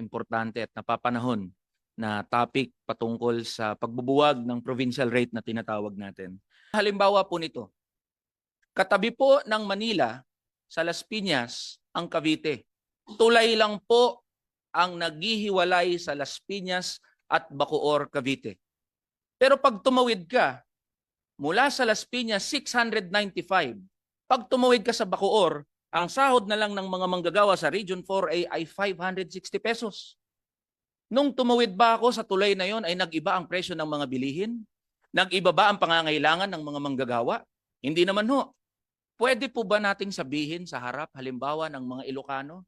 napaka-importante at napapanahon na topic patungkol sa pagbubuwag ng provincial rate na tinatawag natin. Halimbawa po nito, katabi po ng Manila sa Las Piñas ang Cavite. Tulay lang po ang naghihiwalay sa Las Piñas at Bacoor, Cavite. Pero pag tumawid ka mula sa Las Piñas 695, pag tumawid ka sa Bacoor, ang sahod na lang ng mga manggagawa sa Region 4A ay 560 pesos. Nung tumawid ba ako sa tulay na yon ay nag-iba ang presyo ng mga bilihin? Nag-iba ba ang pangangailangan ng mga manggagawa? Hindi naman ho. Pwede po ba nating sabihin sa harap halimbawa ng mga Ilocano,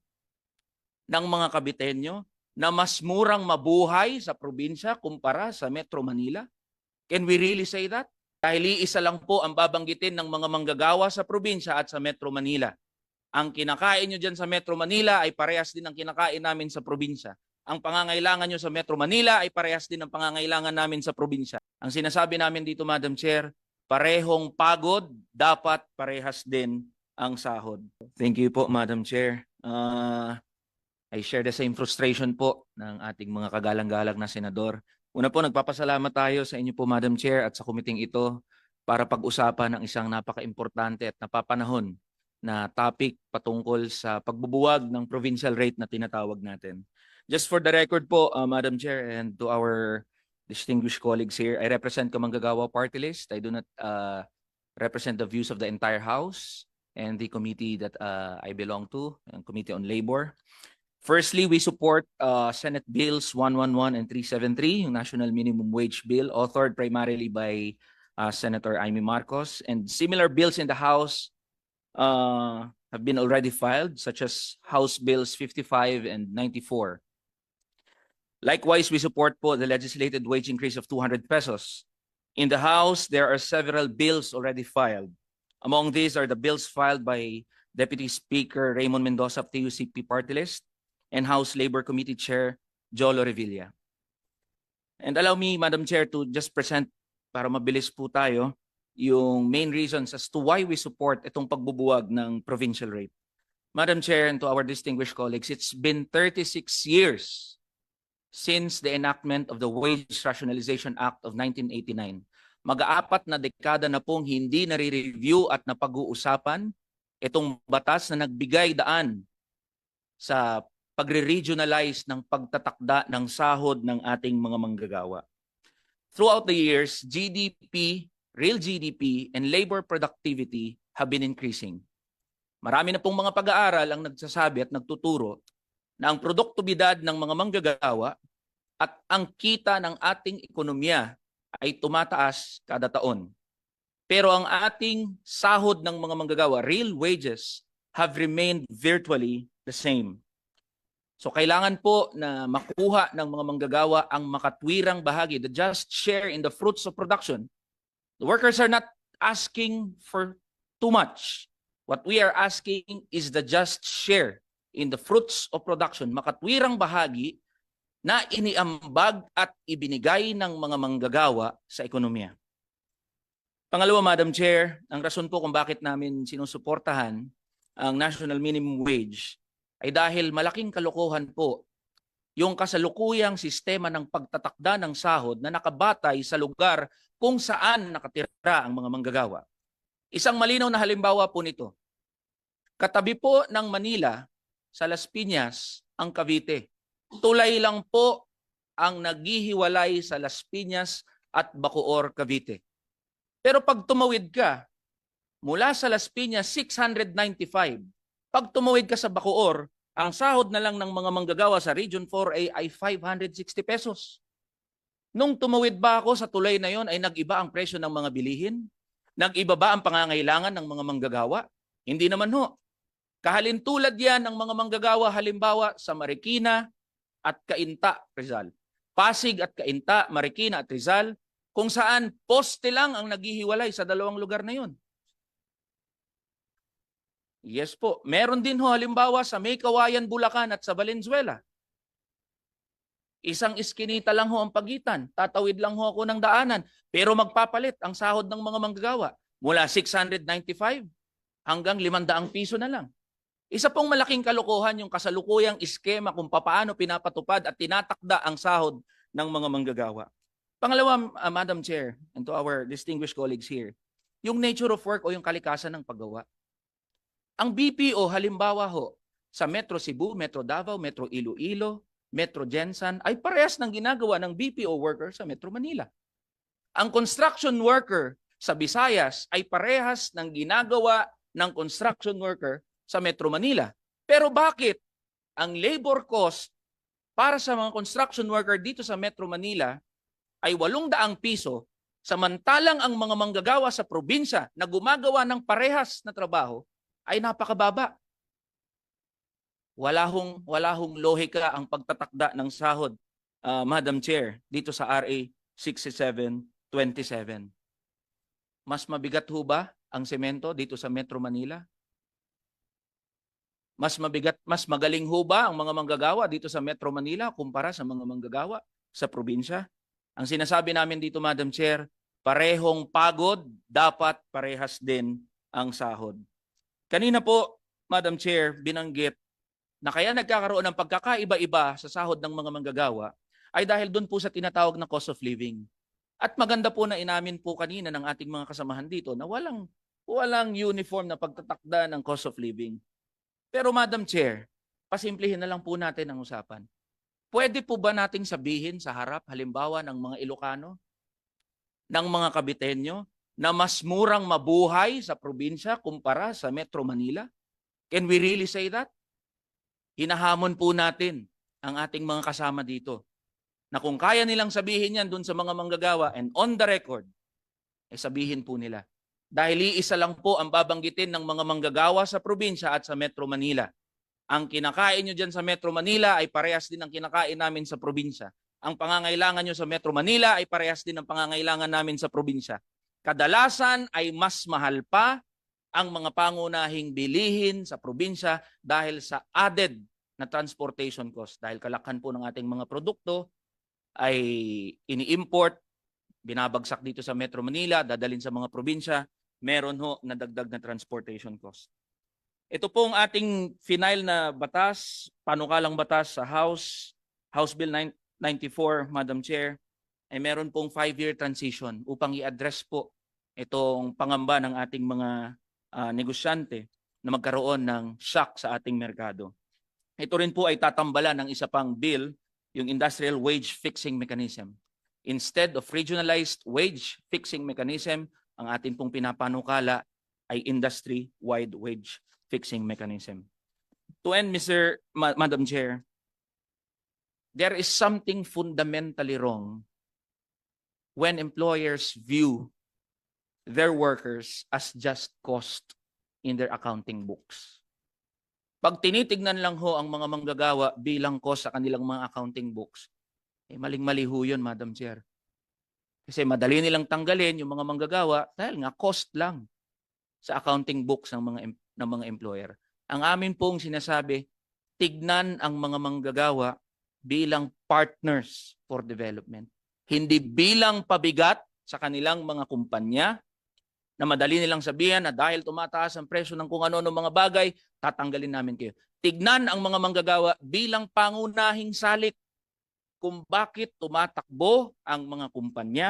ng mga Kabitenyo, na mas murang mabuhay sa probinsya kumpara sa Metro Manila? Can we really say that? Dahil iisa lang po ang babanggitin ng mga manggagawa sa probinsya at sa Metro Manila. Ang kinakain nyo dyan sa Metro Manila ay parehas din ang kinakain namin sa probinsya. Ang pangangailangan nyo sa Metro Manila ay parehas din ang pangangailangan namin sa probinsya. Ang sinasabi namin dito, Madam Chair, parehong pagod, dapat parehas din ang sahod. Thank you po, Madam Chair. Uh, I share the same frustration po ng ating mga kagalang-galang na senador. Una po, nagpapasalamat tayo sa inyo po, Madam Chair, at sa kumiting ito para pag-usapan ng isang napaka-importante at napapanahon na topic patungkol sa pagbubuwag ng provincial rate na tinatawag natin. Just for the record po, uh, Madam Chair, and to our distinguished colleagues here, I represent Kamanggagawa Party List. I do not uh, represent the views of the entire House and the committee that uh, I belong to, ang Committee on Labor. Firstly, we support uh, Senate Bills 111 and 373, yung National Minimum Wage Bill, authored primarily by uh, Senator Amy Marcos, and similar bills in the House uh, have been already filed, such as House Bills 55 and 94. Likewise, we support po the legislated wage increase of 200 pesos. In the House, there are several bills already filed. Among these are the bills filed by Deputy Speaker Raymond Mendoza of the UCP Party List and House Labor Committee Chair Jolo Revilla. And allow me, Madam Chair, to just present para mabilis po tayo yung main reasons as to why we support itong pagbubuwag ng provincial rate. Madam Chair and to our distinguished colleagues, it's been 36 years since the enactment of the Wage Rationalization Act of 1989. Mag-aapat na dekada na pong hindi nare-review at napag-uusapan itong batas na nagbigay daan sa pagre-regionalize ng pagtatakda ng sahod ng ating mga manggagawa. Throughout the years, GDP real GDP and labor productivity have been increasing. Marami na pong mga pag-aaral ang nagsasabi at nagtuturo na ang produktibidad ng mga manggagawa at ang kita ng ating ekonomiya ay tumataas kada taon. Pero ang ating sahod ng mga manggagawa, real wages, have remained virtually the same. So kailangan po na makuha ng mga manggagawa ang makatwirang bahagi, the just share in the fruits of production The workers are not asking for too much. What we are asking is the just share in the fruits of production, makatwirang bahagi na iniambag at ibinigay ng mga manggagawa sa ekonomiya. Pangalawa, Madam Chair, ang rason po kung bakit namin sinusuportahan ang National Minimum Wage ay dahil malaking kalokohan po yung kasalukuyang sistema ng pagtatakda ng sahod na nakabatay sa lugar kung saan nakatira ang mga manggagawa. Isang malinaw na halimbawa po nito. Katabi po ng Manila sa Las Piñas ang Cavite. Tulay lang po ang naghihiwalay sa Las Piñas at Bacoor, Cavite. Pero pag tumawid ka mula sa Las Piñas 695, pag tumawid ka sa Bacoor, ang sahod na lang ng mga manggagawa sa Region 4A ay 560 pesos. Nung tumawid ba ako sa tulay na yon ay nag-iba ang presyo ng mga bilihin? Nag-iba ba ang pangangailangan ng mga manggagawa? Hindi naman ho. Kahalintulad yan ng mga manggagawa halimbawa sa Marikina at Cainta, Rizal. Pasig at Cainta, Marikina at Rizal, kung saan poste lang ang naghihiwalay sa dalawang lugar na yon. Yes po. Meron din ho halimbawa sa May Kawayan, Bulacan at sa Valenzuela. Isang iskinita lang ho ang pagitan. Tatawid lang ho ako ng daanan. Pero magpapalit ang sahod ng mga manggagawa. Mula 695 hanggang 500 piso na lang. Isa pong malaking kalokohan yung kasalukuyang iskema kung papaano pinapatupad at tinatakda ang sahod ng mga manggagawa. Pangalawa, uh, Madam Chair, and to our distinguished colleagues here, yung nature of work o yung kalikasan ng paggawa. Ang BPO, halimbawa ho, sa Metro Cebu, Metro Davao, Metro Iloilo, Metro Jensan, ay parehas ng ginagawa ng BPO worker sa Metro Manila. Ang construction worker sa Visayas ay parehas ng ginagawa ng construction worker sa Metro Manila. Pero bakit ang labor cost para sa mga construction worker dito sa Metro Manila ay 800 piso samantalang ang mga manggagawa sa probinsya na gumagawa ng parehas na trabaho ay napakababa. Wala hong, lohika ang pagtatakda ng sahod, ah, Madam Chair, dito sa RA 6727. Mas mabigat ho ba ang semento dito sa Metro Manila? Mas mabigat, mas magaling ho ba ang mga manggagawa dito sa Metro Manila kumpara sa mga manggagawa sa probinsya? Ang sinasabi namin dito, Madam Chair, parehong pagod, dapat parehas din ang sahod. Kanina po, Madam Chair, binanggit na kaya nagkakaroon ng pagkakaiba-iba sa sahod ng mga manggagawa ay dahil doon po sa tinatawag na cost of living. At maganda po na inamin po kanina ng ating mga kasamahan dito na walang walang uniform na pagtatakda ng cost of living. Pero Madam Chair, pasimplihin na lang po natin ang usapan. Pwede po ba nating sabihin sa harap halimbawa ng mga Ilocano, ng mga Kabitenyo, na mas murang mabuhay sa probinsya kumpara sa Metro Manila? Can we really say that? Hinahamon po natin ang ating mga kasama dito na kung kaya nilang sabihin yan dun sa mga manggagawa and on the record, eh sabihin po nila. Dahil iisa lang po ang babanggitin ng mga manggagawa sa probinsya at sa Metro Manila. Ang kinakain nyo dyan sa Metro Manila ay parehas din ang kinakain namin sa probinsya. Ang pangangailangan nyo sa Metro Manila ay parehas din ang pangangailangan namin sa probinsya. Kadalasan ay mas mahal pa ang mga pangunahing bilihin sa probinsya dahil sa added na transportation cost. Dahil kalakhan po ng ating mga produkto ay ini-import, binabagsak dito sa Metro Manila, dadalhin sa mga probinsya, meron ho na dagdag na transportation cost. Ito pong ating final na batas, panukalang batas sa House, House Bill 994, Madam Chair, ay meron pong five-year transition upang i-address po itong pangamba ng ating mga ah, negosyante na magkaroon ng shock sa ating merkado. Ito rin po ay tatambalan ng isa pang bill, yung Industrial Wage Fixing Mechanism. Instead of regionalized wage fixing mechanism, ang atin pong pinapanukala ay industry-wide wage fixing mechanism. To end, Mr. Ma- Madam Chair, there is something fundamentally wrong when employers view their workers as just cost in their accounting books. Pag tinitignan lang ho ang mga manggagawa bilang cost sa kanilang mga accounting books, eh maling-mali ho yun, Madam Chair. Kasi madali nilang tanggalin yung mga manggagawa dahil nga cost lang sa accounting books ng mga ng mga employer. Ang amin pong sinasabi, tignan ang mga manggagawa bilang partners for development. Hindi bilang pabigat sa kanilang mga kumpanya na madali nilang sabihan na dahil tumataas ang presyo ng kung ano-ano mga bagay, tatanggalin namin kayo. Tignan ang mga manggagawa bilang pangunahing salik kung bakit tumatakbo ang mga kumpanya,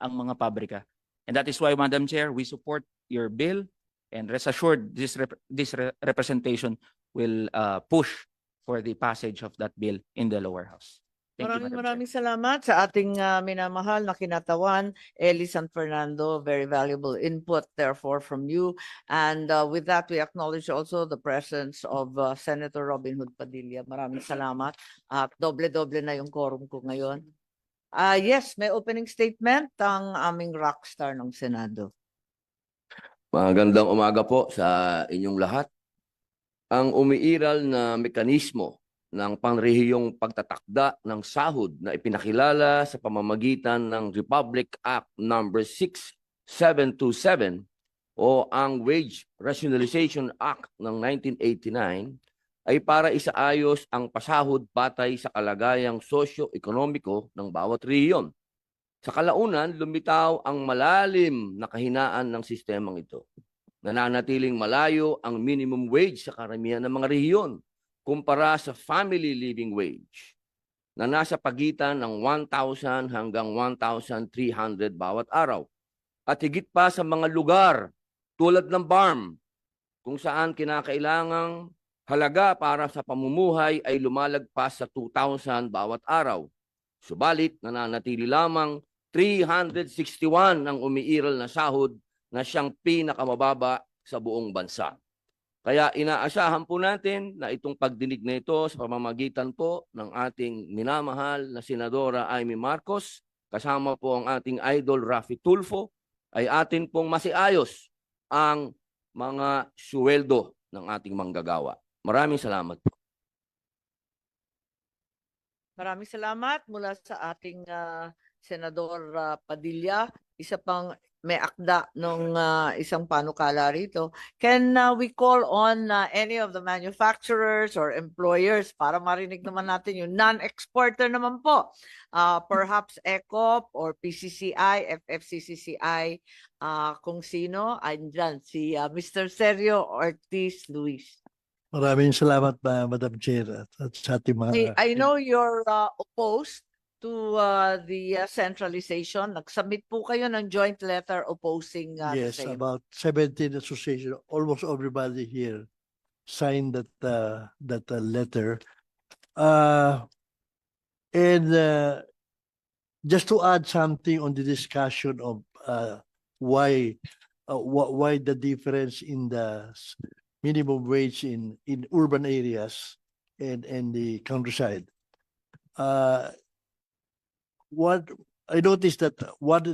ang mga pabrika. And that is why, Madam Chair, we support your bill and rest assured this, rep- this re- representation will uh, push for the passage of that bill in the lower house. Thank you, Maraming Chair. maraming salamat sa ating ah, minamahal na kinatawan, Eli San Fernando. Very valuable input therefore from you. And uh, with that, we acknowledge also the presence of uh, Senator Robin Hood Padilla. Maraming salamat. At doble-doble na yung quorum ko ngayon. Ah, yes, may opening statement ang aming rockstar ng Senado. Magandang umaga po sa inyong lahat. Ang umiiral na mekanismo ng panrehiyong pagtatakda ng sahod na ipinakilala sa pamamagitan ng Republic Act number 6727 o ang Wage Rationalization Act ng 1989 ay para isaayos ang pasahod batay sa kalagayang sosyo-ekonomiko ng bawat rehiyon. Sa kalaunan, lumitaw ang malalim na kahinaan ng sistemang ito. nananatiling malayo ang minimum wage sa karamihan ng mga rehiyon kumpara sa family living wage na nasa pagitan ng 1,000 hanggang 1,300 bawat araw. At higit pa sa mga lugar tulad ng BARM kung saan kinakailangang halaga para sa pamumuhay ay lumalagpas sa 2,000 bawat araw. Subalit, nananatili lamang 361 ang umiiral na sahod na siyang pinakamababa sa buong bansa. Kaya inaasahan po natin na itong pagdinig na ito sa pamamagitan po ng ating minamahal na Senadora Amy Marcos, kasama po ang ating idol Rafi Tulfo, ay atin pong masiayos ang mga suweldo ng ating manggagawa. Maraming salamat po. Maraming salamat mula sa ating ah, Senador ah, Padilla. Isa pang may akda ng isang panukala rito. Can ah, we call on ah, any of the manufacturers or employers para marinig naman natin yung non-exporter naman po? Ah, perhaps ECOP or PCCI, FFCCCI, ah, kung sino, andyan si ah, Mr. Sergio Ortiz Luis. Maraming salamat, ma- Madam Chair, at, at sa ating mga... I, I know you're uh, opposed to uh, the uh, centralization. Nag-submit po kayo ng joint letter opposing uh, the Yes, same. about seventeen association, almost everybody here signed that, uh, that uh, letter. Uh, and, uh, just to add something on the discussion of, uh, why, uh, wh- why the difference in the s- minimum wage in, in urban areas and, and the countryside. Uh, what, I noticed that what,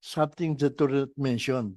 something that Toret mentioned,